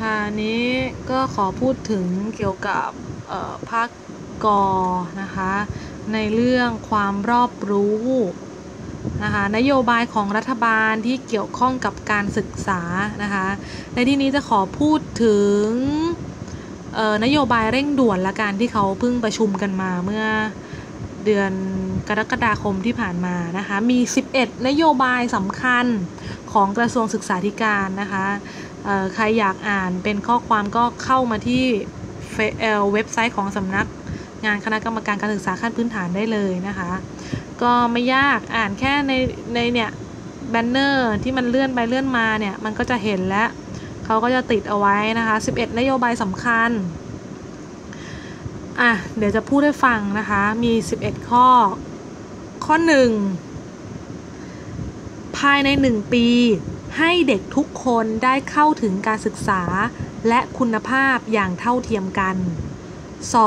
ค่ะนนี้ก็ขอพูดถึงเกี่ยวกับภาคกอนะคะ ในเรื่องความรอบรู้นะคะนโยบายของรัฐบาลที่เกี่ยวข้องกับการศึกษานะคะในที่นี้จะขอพูดถึงนโยบายเร่งด่วนละกันที่เขาเพิ่งประชุมกันมาเมื่อเดือนกรกฎาคมที่ผ่านมานะคะมี 11 นโยบายสำคัญของกระทรวงศึกษาธิการนะคะ ใครอยากอ่านเป็นข้อความก็เข้ามาที่เว็บไซต์ของสำนักงานคณะกรรมการการศึกษาขั้นพื้นฐานได้เลยนะคะ ก็ไม่ยากอ่านแค่ในในเนี่ยแบนเนอร์ที่มันเลื่อนไปเลื่อนมาเนี่ยมันก็จะเห็นแล้วเขาก็จะติดเอาไว้นะคะ 11 นโยบายสำคัญอะเดี๋ยวจะพูดให้ฟังนะคะ มี 11 ข้อ ข้อ 1 ภายใน 1 ปี ให้เด็กทุกคนได้เข้าถึงการศึกษาและคุณภาพอย่างเท่าเทียมกัน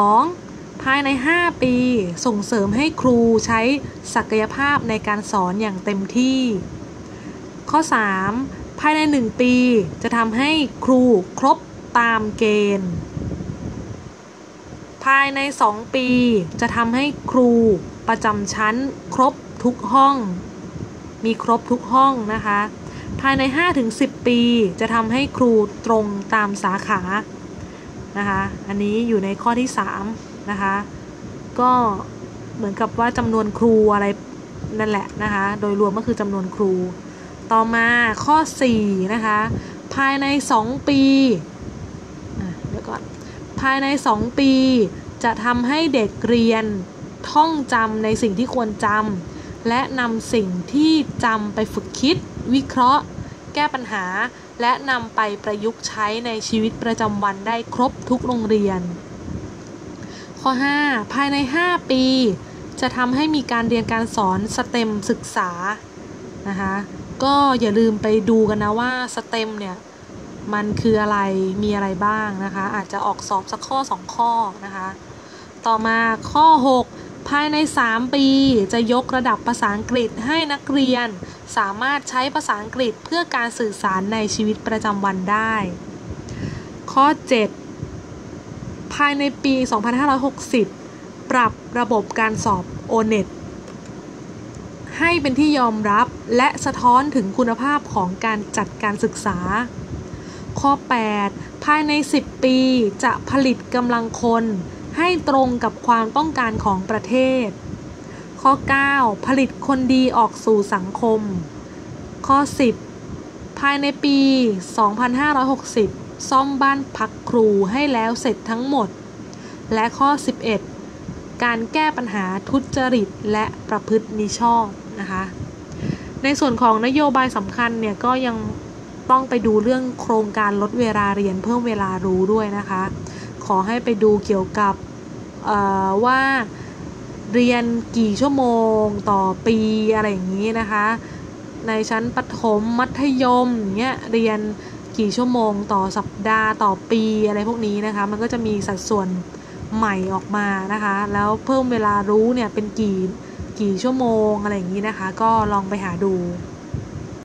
2. ภายใน 5 ปีส่งเสริมให้ครูใช้ศักยภาพในการสอนอย่างเต็มที่ ข้อ 3. ภายใน 1 ปีจะทำให้ครูครบตามเกณฑ์ ภายใน 2 ปีจะทำให้ครูประจำชั้นครบทุกห้อง มีครบทุกห้องนะคะ ภายใน 5-10 ปี จะทำให้ครูตรงตามสาขานะคะอันนี้อยู่ในข้อที่3นะคะก็เหมือนกับว่าจำนวนครูอะไรนั่นแหละนะคะโดยรวมก็คือจำนวนครู ต่อมาข้อ4นะคะภายใน 2 ปีเดี๋ยวก่อนภายใน 2 ปี จะทำให้เด็กเรียนท่องจำในสิ่งที่ควรจำและนำสิ่งที่จำไปฝึกคิดวิเคราะห์ แก้ปัญหา และนำไปประยุกต์ใช้ในชีวิตประจำวันได้ครบทุกโรงเรียน ข้อ 5 ภายใน 5 ปี จะทำให้มีการเรียนการสอนสเต็มศึกษานะคะก็อย่าลืมไปดูกันนะว่าสเต็มเนี่ยมันคืออะไรมีอะไรบ้างนะคะ อาจจะออกสอบสักข้อ 2 ข้อนะคะ ต่อมาข้อ 6 ภายใน 3 ปี จะยกระดับภาษาอังกฤษให้นักเรียน สามารถใช้ภาษาอังกฤษเพื่อการสื่อสารในชีวิตประจำวันได้ ข้อ 7 ภายในปี 2560 ปรับระบบการสอบ O-NET ให้เป็นที่ยอมรับและสะท้อนถึงคุณภาพของการจัดการศึกษา ข้อ 8 ภายใน 10 ปีจะผลิตกำลังคน ให้ตรงกับความต้องการของประเทศ ข้อ 9 ผลิตคนดีออกสู่สังคม ข้อ 10 ภายในปี 2560 ซ่อมบ้านพักครูให้แล้วเสร็จทั้งหมด และข้อ 11 การแก้ปัญหาทุจริตและประพฤติมิชอบนะคะ ในส่วนของนโยบายสำคัญเนี่ยก็ยังต้องไปดูเรื่องโครงการลดเวลาเรียนเพิ่มเวลารู้ด้วยนะคะ ขอให้ไปดูเกี่ยวกับว่าเรียนกี่ชั่วโมงต่อปีอะไรอย่างนี้นะคะ ในชั้นประถมมัธยมเงี้ยเรียนกี่ชั่วโมงต่อสัปดาห์ต่อปีอะไรพวกนี้นะคะ มันก็จะมีสัดส่วนใหม่ออกมานะคะ แล้วเพิ่มเวลารู้เนี่ยเป็นกี่กี่ชั่วโมงอะไรอย่างนี้นะคะ ก็ลองไปหาดู